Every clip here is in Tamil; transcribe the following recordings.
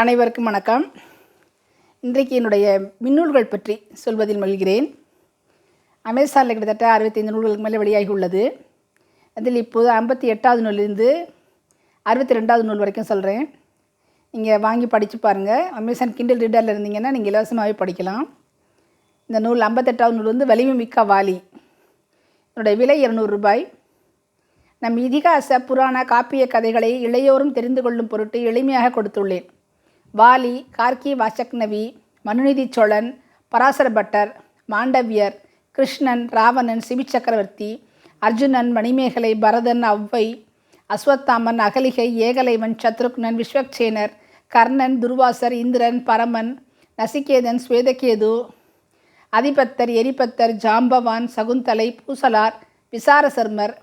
அனைவருக்கும் வணக்கம். இன்றைக்கு என்னுடைய மின்னூல்கள் பற்றி சொல்வதில் மகிழ்கிறேன். அமேசானில் கிட்டத்தட்ட அறுபத்தைந்து நூல்களுக்கு மேலே வெளியாகி உள்ளது. அதில் இப்போது ஐம்பத்தி எட்டாவது நூலிருந்து அறுபத்தி ரெண்டாவது நூல் வரைக்கும் சொல்கிறேன் நீங்கள் வாங்கி படித்து பாருங்கள் அமேசான் கிண்டில் ரீடரில் இருந்தீங்கன்னா நீங்கள் இலவசமாகவே படிக்கலாம். இந்த நூல் ஐம்பத்தெட்டாவது நூல் வந்து வலிமை மிக்க வாலி. என்னுடைய விலை இருநூறு ரூபாய். நம் இதிகாச புராண காப்பிய கதைகளை இளையோரும் தெரிந்து கொள்ளும் பொருட்டு எளிமையாக கொடுத்துள்ளேன். வாலி கார்கி வாசக்னவி மனுநிதி சோழன் பராசர பட்டர் மாண்டவியர் கிருஷ்ணன் ராவணன் சிவி சக்கரவர்த்தி அர்ஜுனன் மணிமேகலை பரதன் அவ்வை அஸ்வத்தாமன் அகலிகை ஏகலைவன் சத்ருக்னன் விஸ்வக்சேனர் கர்ணன் துர்வாசர் இந்திரன் பரமன் நசிகேதன் ஸ்வேதகேது அதிபத்தர் எரிபத்தர் ஜாம்பவான் சகுந்தலை பூசலார் விசாரசர்மர்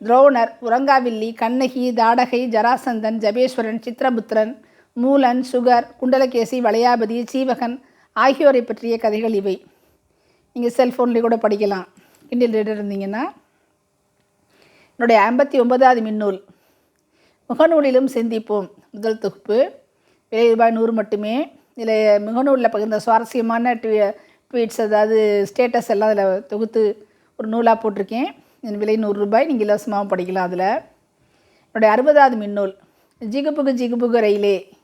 துரோணர் உரங்காவில்லி கண்ணகி தாடகை ஜராசந்தன் ஜபேஸ்வரன் சித்திரபுத்திரன் மூலன் சுகர் குண்டலகேசி வளையாபதி சீவகன் ஆகியோரை பற்றிய கதைகள் இவை. நீங்கள் செல்ஃபோன்லேயே கூட படிக்கலாம். கிண்டில் ரீடர் இருந்தீங்கன்னா. என்னுடைய ஐம்பத்தி ஒன்பதாவது மின்னூல். முகநூலிலும் சிந்திப்போம். முதல் தொகுப்பு. விலை ரூபாய் நூறு மட்டுமே. இதில் முகநூலில் பகிர்ந்த சுவாரஸ்யமான ட்வீ ட்வீட்ஸ் அதாவது ஸ்டேட்டஸ் எல்லாம் அதில் தொகுத்து ஒரு நூலாக போட்டிருக்கேன். என் விலை நூறு ரூபாய். நீங்கள் இலவசமாகவும் படிக்கலாம் அதில். என்னுடைய அறுபதாவது மின்னூல். ஜிகுபுகு ஜிகுபுகு ரயிலே.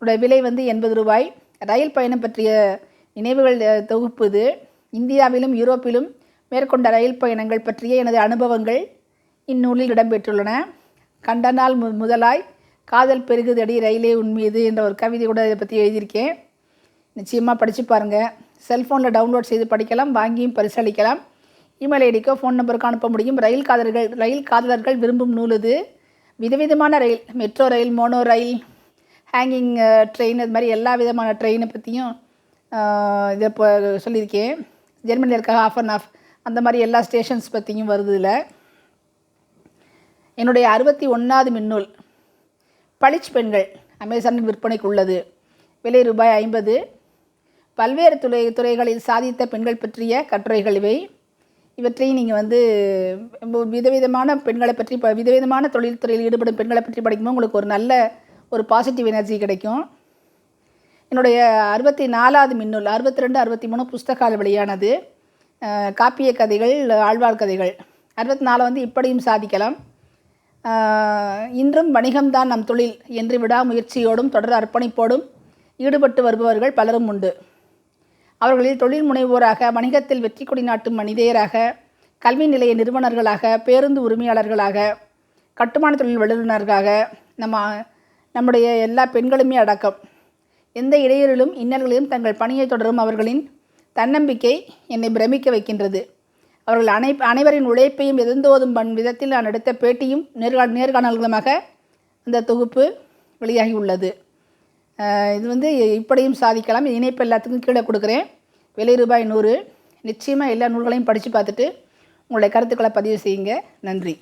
விலை வந்து எண்பது ரூபாய். ரயில் பயணம் பற்றிய நினைவுகள் தொகுப்பு இது. இந்தியாவிலும் யூரோப்பிலும் மேற்கொண்ட ரயில் பயணங்கள் பற்றிய எனது அனுபவங்கள் இந்நூலில் இடம்பெற்றுள்ளன. கண்ட நாள் மு முதலாய் காதல் பெருகுதடி ரயிலே உன் என்ற ஒரு கவிதை கூட இதை பற்றி எழுதியிருக்கேன். நிச்சயமாக படித்து பாருங்கள் செல்ஃபோனில் டவுன்லோட் செய்து படிக்கலாம் வாங்கியும் பரிசளிக்கலாம். இமெயில் ஐடிக்கோ ஃபோன் நம்பருக்கு அனுப்ப முடியும். ரயில் காதலர்கள் ரயில் காதலர்கள் விரும்பும் நூல் இது. விதவிதமான rail metro rail monorail hanging train இது மாதிரி எல்லா விதமான ட்ரெயினை பற்றியும் இதை இப்போ சொல்லியிருக்கேன். ஜெர்மனியில் இருக்க ஆஃப் அண்ட் ஆஃப் அந்த மாதிரி எல்லா ஸ்டேஷன்ஸ் பற்றியும் வருது இதில். என்னுடைய அறுபத்தி ஒன்றாவது மின்னூல் பளிச் பெண்கள் அமேசானில் விற்பனைக்கு உள்ளது. விலை ரூபாய் ஐம்பது. பல்வேறு துறை துறைகளில் சாதித்த பெண்கள் பற்றிய கட்டுரைகள் இவை. இவற்றையும் நீங்கள் வந்து ரொம்ப விதவிதமான பெண்களை பற்றி ப விதவிதமான தொழில்துறையில் ஈடுபடும் பெண்களை பற்றி படிக்கும்போது உங்களுக்கு ஒரு நல்ல ஒரு பாசிட்டிவ் எனர்ஜி கிடைக்கும். என்னுடைய அறுபத்தி நாலாவது மின்னூல் அறுபத்தி ரெண்டு அறுபத்தி மூணு புஸ்தகால் வெளியானது. காப்பிய கதைகள் ஆழ்வார் கதைகள். அறுபத்தி நாலு வந்து இப்படியும் சாதிக்கலாம். இன்றும் வணிகம்தான் நம் தொழில் என்று விடாமுயற்சியோடும் தொடர் அர்ப்பணிப்போடும் ஈடுபட்டு வருபவர்கள் பலரும் உண்டு. அவர்களில் தொழில் முனைவோராக வணிகத்தில் வெற்றி கொடி நாட்டும் மனிதேயராக கல்வி நிலைய நிறுவனர்களாக பேருந்து உரிமையாளர்களாக கட்டுமான தொழில் வல்லுநர்களாக நம்ம நம்முடைய எல்லா பெண்களுமே அடக்கம். எந்த இடையூறிலும் இன்னல்களிலும் தங்கள் பணியை தொடரும் அவர்களின் தன்னம்பிக்கை என்னை பிரமிக்க வைக்கின்றது. அவர்கள் அனை அனைவரின் உழைப்பையும் எதிர்ந்தோதும் பண் விதத்தில் நான் எடுத்த பேட்டியும் நேர்கா நேர்காணல்களுமாக அந்த தொகுப்பு வெளியாகி உள்ளது இது வந்து இப்படியும் சாதிக்கலாம். இணைப்பு எல்லாத்துக்கும் கீழே கொடுக்குறேன். விலை ரூபாய் நூறு. நிச்சயமாக எல்லா நூல்களையும் படித்து பார்த்துட்டு உங்களுடைய கருத்துக்களை பதிவு செய்யுங்க. நன்றி.